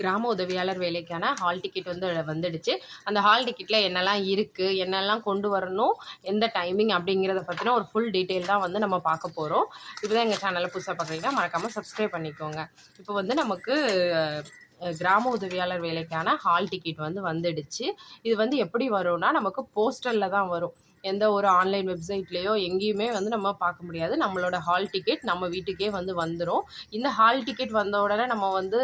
கிராம உதவியாளர் வேலைக்கான ஹால் டிக்கெட் வந்து வந்துடுச்சு. அந்த ஹால் டிக்கெட்டில் என்னெல்லாம் இருக்குது என்னெல்லாம் கொண்டு வரணும் எந்த டைமிங் அப்படிங்கிறத பற்றின ஒரு ஃபுல் டீட்டெயில் தான் வந்து நம்ம பார்க்க போகிறோம் இப்போ தான் எங்கள் சேனலை புதுசாக பார்க்குறீங்கன்னா மறக்காமல் சப்ஸ்கிரைப் பண்ணிக்கோங்க. இப்போ வந்து நமக்கு கிராம உதவியாளர் வேலைக்கான ஹால் டிக்கெட் வந்து வந்துடுச்சு. இது வந்து எப்படி வரும்னா நமக்கு போஸ்டலில் தான் வரும். எந்த ஒரு ஆன்லைன் வெப்சைட்லேயோ எங்கேயுமே வந்து நம்ம பார்க்க முடியாது. நம்மளோட ஹால் டிக்கெட் நம்ம வீட்டுக்கே வந்து வந்துடும் இந்த ஹால் டிக்கெட் வந்த உடனே நம்ம வந்து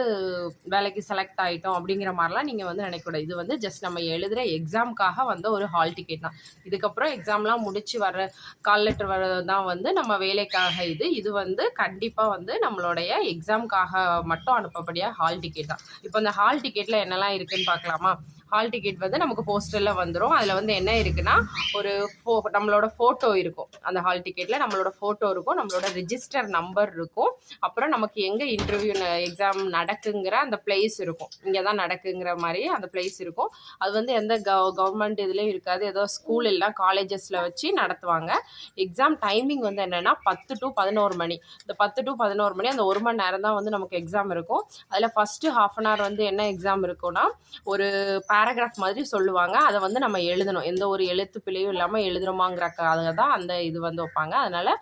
வேலைக்கு செலக்ட் ஆகிட்டோம் அப்படிங்கிற மாதிரிலாம் நீங்கள் வந்து நினைக்கக்கூடாது இது வந்து ஜஸ்ட் நம்ம எழுதுகிற எக்ஸாமுக்காக வந்த ஒரு ஹால் டிக்கெட் தான். இதுக்கப்புறம் எக்ஸாம்லாம் முடிச்சு வர கால் லெட்டர் வர்றது தான் வந்து நம்ம வேலைக்காக இது. இது வந்து கண்டிப்பாக வந்து நம்மளுடைய எக்ஸாமுக்காக மட்டும் அனுப்பப்படிய ஹால் டிக்கெட் தான். இப்போ இந்த ஹால் டிக்கெட்டில் என்னெல்லாம் இருக்குன்னு பார்க்கலாமா? ஹால் டிக்கெட் வந்து நமக்கு போஸ்டரில் வந்துடும் அதில் வந்து என்ன இருக்குன்னா ஒரு ஃபோ நம்மளோட ஃபோட்டோ இருக்கும். அந்த ஹால் டிக்கெட்டில் நம்மளோட ஃபோட்டோ இருக்கும். நம்மளோட ரிஜிஸ்டர் நம்பர் இருக்கும். அப்புறம் நமக்கு எங்கே இன்டர்வியூ எக்ஸாம் நடக்குங்கிற அந்த பிளேஸ் இருக்கும். இங்கே தான் நடக்குங்கிற மாதிரி அந்த பிளேஸ் இருக்கும். அது வந்து எந்த கவ கவர்மெண்ட் இதுலேயும் இருக்காது. ஏதோ ஸ்கூல் இல்லை காலேஜஸில் வச்சு நடத்துவாங்க. எக்ஸாம் டைமிங் வந்து என்னென்னா பத்து டு பதினோரு மணி. இந்த பத்து டு பதினோரு மணி அந்த ஒரு மணி நேரம் தான் வந்து நமக்கு எக்ஸாம் இருக்கும். அதில் ஃபஸ்ட்டு ஹாஃப் அன் ஹவர் வந்து என்ன எக்ஸாம் இருக்கும்னா ஒரு பேராகிராஃப் மாதிரி சொல்லுவாங்க. அதை வந்து நம்ம எழுதணும். எந்த ஒரு எழுத்து பிழையும் இல்லாமல் எழுதுறோமாங்கிறக்காக தான் அந்த இது வந்து வைப்பாங்க. அதனால்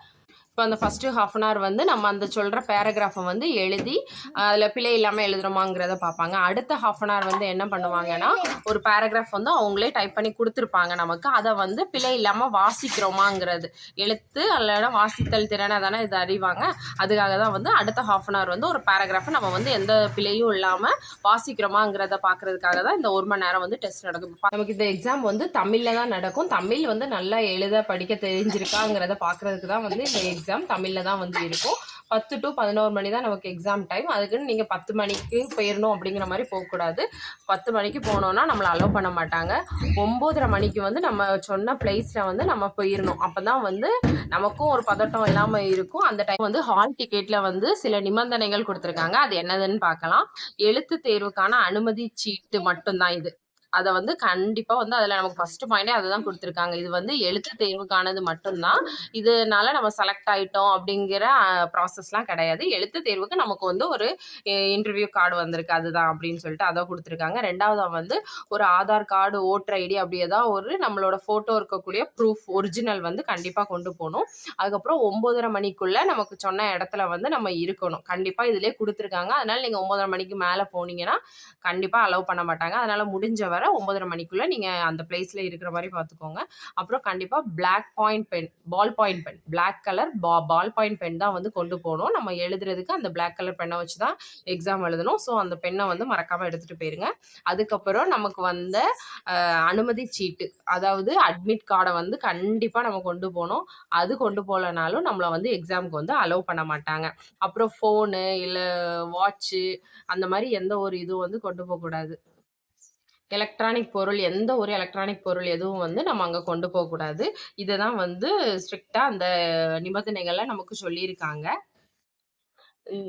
இப்போ அந்த ஃபஸ்ட்டு ஹாஃப் அன் ஹவர் வந்து நம்ம அந்த சொல்கிற பேராகிராஃபை வந்து எழுதி அதில் பிழை இல்லாமல் எழுதுறோமாங்கிறத பார்ப்பாங்க. அடுத்த ஹாஃப் அன் ஹவர் வந்து என்ன பண்ணுவாங்கன்னா ஒரு பேராகிராஃப் வந்து அவங்களே டைப் பண்ணி கொடுத்துருப்பாங்க நமக்கு. அதை வந்து பிழை இல்லாமல் வாசிக்கிறோமாங்கிறது. எழுத்து அல்லனா வாசித்தல் திறனை தானே இது அறிவாங்க. அதுக்காக தான் வந்து அடுத்த ஹாஃப் அன் ஹவர் வந்து ஒரு பேராகிராஃபை நம்ம வந்து எந்த பிழையும் இல்லாமல் வாசிக்கிறோமாங்கிறத பார்க்கறதுக்காக தான் இந்த ஒரு மணி நேரம் வந்து டெஸ்ட் நடக்கும். நமக்கு இந்த எக்ஸாம் வந்து தமிழில் தான் நடக்கும். தமிழ் வந்து நல்லா எழுத படிக்க தெரிஞ்சிருக்காங்கிறத பார்க்கறதுக்கு தான் வந்து இந்த எக்ஸாம் தமிழில் தான் வந்து இருக்கும். பத்து டு பதினோரு மணி தான் நமக்கு எக்ஸாம் டைம் அதுக்குன்னு நீங்கள் பத்து மணிக்கு போயிடணும் அப்படிங்கிற மாதிரி போகக்கூடாது பத்து மணிக்கு போனோன்னா நம்மளை அலோவ் பண்ண மாட்டாங்க. ஒம்போதரை மணிக்கு வந்து நம்ம சொன்ன பிளேஸில் வந்து நம்ம போயிடணும் அப்போ தான் வந்து நமக்கும் ஒரு பதட்டம் இல்லாமல் இருக்கும். அந்த டைம் வந்து ஹால் டிக்கெட்டில் வந்து சில நிபந்தனைகள் கொடுத்துருக்காங்க. அது என்னதுன்னு பார்க்கலாம். எழுத்து தேர்வுக்கான அனுமதி சீட்டு மட்டும்தான் இது. அதை வந்து கண்டிப்பாக வந்து அதில் நமக்கு ஃபஸ்ட்டு பாயிண்டே அதை தான் கொடுத்துருக்காங்க. இது வந்து எழுத்து தேர்வுக்கானது மட்டும்தான். இதனால நம்ம செலக்ட் ஆகிட்டோம் அப்படிங்கிற ப்ராசஸ்லாம் கிடையாது. எழுத்து தேர்வுக்கு நமக்கு வந்து ஒரு இன்டர்வியூ கார்டு வந்திருக்கு. அதுதான் அப்படின்னு சொல்லிட்டு அதை கொடுத்துருக்காங்க. ரெண்டாவதாக வந்து ஒரு ஆதார் கார்டு ஓட்டர் ஐடி அப்படி ஏதாவது ஒரு நம்மளோட ஃபோட்டோ இருக்கக்கூடிய ப்ரூஃப் ஒரிஜினல் வந்து கண்டிப்பாக கொண்டு போகணும். அதுக்கப்புறம் ஒம்போதரை மணிக்குள்ளே நமக்கு சொன்ன இடத்துல வந்து நம்ம இருக்கணும். கண்டிப்பாக இதிலே கொடுத்துருக்காங்க. அதனால் நீங்கள் ஒம்போதரை மணிக்கு மேலே போனீங்கன்னா கண்டிப்பாக அலோவ் பண்ண மாட்டாங்க. அதனால் முடிஞ்ச வரை ஒம்போதரை மணிக்குள்ளே நீங்கள் அந்த பிளேஸில் இருக்கிற மாதிரி பார்த்துக்கோங்க அப்புறம் கண்டிப்பாக black point pen ball point pen black colour பா பால் பாயிண்ட் பென் தான் வந்து கொண்டு போகணும். நம்ம எழுதுறதுக்கு அந்த பிளாக் கலர் பெண்ணை வச்சு தான் எக்ஸாம் எழுதணும். ஸோ அந்த பெண்ணை வந்து மறக்காமல் எடுத்துகிட்டு போயிருங்க. அதுக்கப்புறம் நமக்கு வந்த அனுமதி சீட்டு அதாவது அட்மிட் கார்டை வந்து கண்டிப்பாக நம்ம கொண்டு போகணும். அது கொண்டு போகலனாலும் நம்மளை வந்து எக்ஸாமுக்கு வந்து அலோவ் பண்ண மாட்டாங்க. அப்புறம் ஃபோனு இல்லை வாட்ச்சு அந்த மாதிரி எந்த ஒரு இதுவும் வந்து கொண்டு போகக்கூடாது. எலக்ட்ரானிக் பொருள் எந்த ஒரு எலக்ட்ரானிக் பொருள் எதுவும் வந்து நம்ம அங்கே கொண்டு போகக்கூடாது இதை தான் வந்து ஸ்ட்ரிக்டாக அந்த நிபந்தனைகளை நமக்கு சொல்லியிருக்காங்க.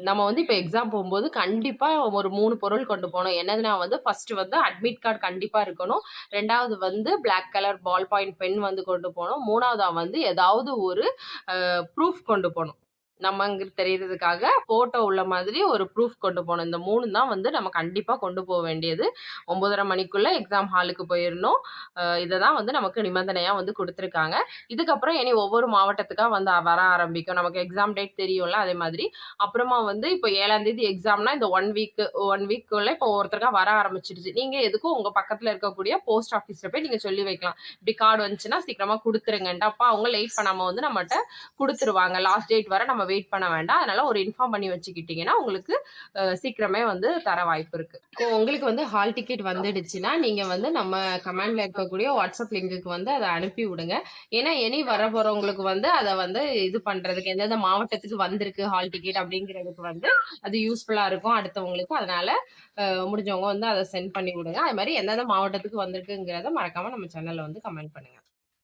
நம்ம வந்து இப்போ எக்ஸாம் போகும்போது கண்டிப்பாக ஒரு மூணு பொருள் கொண்டு போகணும். என்னதுன்னா வந்து ஃபஸ்ட்டு வந்து அட்மிட் கார்டு கண்டிப்பாக இருக்கணும். ரெண்டாவது வந்து black colour ball point pen வந்து கொண்டு போகணும். மூணாவதாக வந்து ஏதாவது ஒரு ப்ரூஃப் கொண்டு போகணும். நம்மங்க தெரியறதுக்காக ஃபோட்டோ உள்ள மாதிரி ஒரு ப்ரூஃப் கொண்டு போகணும். இந்த மூணு தான் வந்து நம்ம கண்டிப்பாக கொண்டு போக வேண்டியது. ஒம்பதரை மணிக்குள்ளே எக்ஸாம் ஹாலுக்கு போயிடணும் இதை தான் வந்து நமக்கு நிபந்தனையாக வந்து கொடுத்துருக்காங்க. இதுக்கப்புறம் இனி ஒவ்வொரு மாவட்டத்துக்காக வந்து வர ஆரம்பிக்கும். நமக்கு எக்ஸாம் டேட் தெரியும்ல அதே மாதிரி. அப்புறமா வந்து இப்போ ஏழாம் தேதி எக்ஸாம்னா இந்த ஒன் வீக் ஒன் வீக்குள்ள இப்போ ஒருத்தருக்கா வர ஆரம்பிச்சிடுச்சு நீங்கள் எதுக்கும் உங்கள் பக்கத்தில் இருக்கக்கூடிய போஸ்ட் ஆஃபீஸில் போய் நீங்கள் சொல்லி வைக்கலாம். இப்படி கார்டு வந்துச்சுன்னா சீக்கிரமா கொடுத்துருங்கன்ட்டு. அப்போ அவங்க லேட் பண்ணாமல் வந்து நம்மகிட்ட கொடுத்துருவாங்க. லாஸ்ட் டேட் வரை நம்ம வெயிட் பண்ண வேண்டாம். அதனால ஒரு இன்ஃபார்ம் பண்ணி வச்சுக்கிட்டீங்கன்னா உங்களுக்கு சீக்கிரமே வந்து தர வாய்ப்பு இருக்கு. இப்போ உங்களுக்கு வந்து ஹால் டிக்கெட் வந்துடுச்சுன்னா நீங்க வந்து நம்ம கமெண்ட்ல இருக்கக்கூடிய வாட்ஸ்அப் லிங்குக்கு வந்து அதை அனுப்பி விடுங்க. ஏன்னா இனி வர போறவங்களுக்கு வந்து அதை வந்து இது பண்றதுக்கு எந்தெந்த மாவட்டத்துக்கு வந்திருக்கு ஹால் டிக்கெட் அப்படிங்கிறதுக்கு வந்து அது யூஸ்ஃபுல்லா இருக்கும் அடுத்தவங்களுக்கு. அதனால முடிஞ்சவங்க வந்து அதை சென்ட் பண்ணி விடுங்க. அது மாதிரி எந்தெந்த மாவட்டத்துக்கு வந்திருக்குங்கிறத மறக்காம நம்ம சேனல்ல வந்து கமெண்ட் பண்ணுங்க.